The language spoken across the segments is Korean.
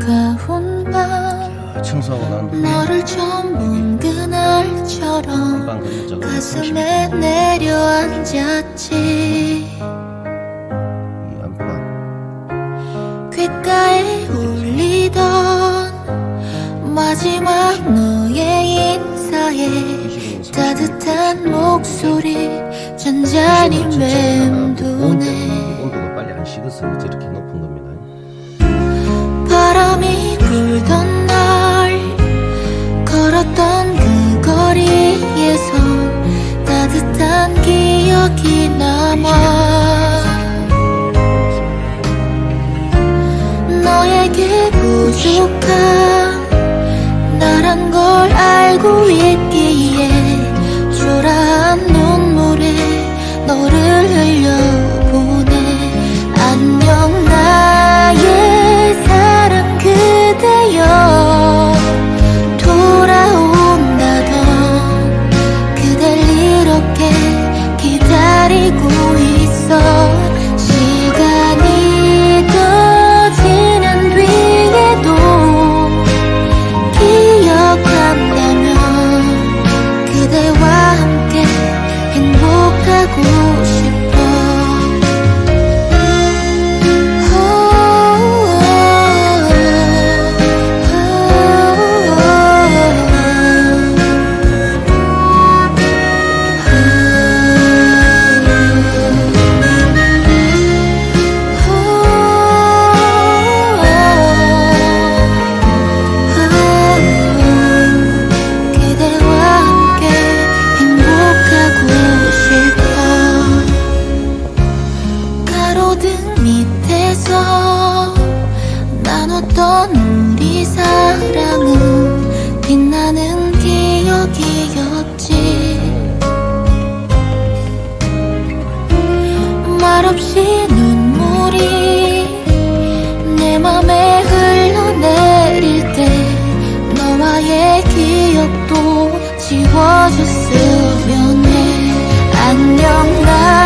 차가운 밤 청소하고 난 너를 처음 본 그날처럼 한방 건너자고 가슴에 내려앉았지. 이 안방. 귓가에 울리던 마지막 너의 인사에 따뜻한 목소리 잔잔히 맴 너에게 부족한 가로등 밑에서 나눴던 우리 사랑은 빛나는 기억이었지. 말없이 눈물이 내 맘에 흘러내릴 때 너와의 기억도 지워졌으면 해. 안녕 나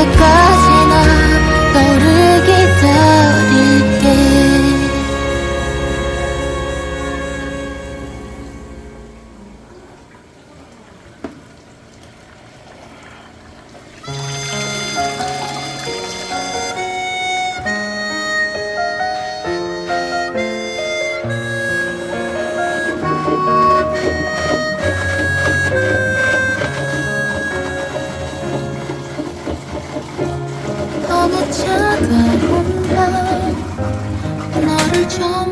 사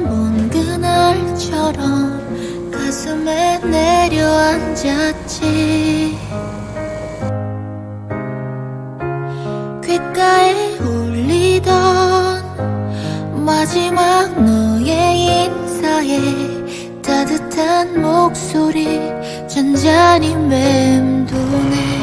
본 그날처럼 가슴에 내려앉았지. 귓가에 울리던 마지막 너의 인사에 따뜻한 목소리 잔잔히 맴도네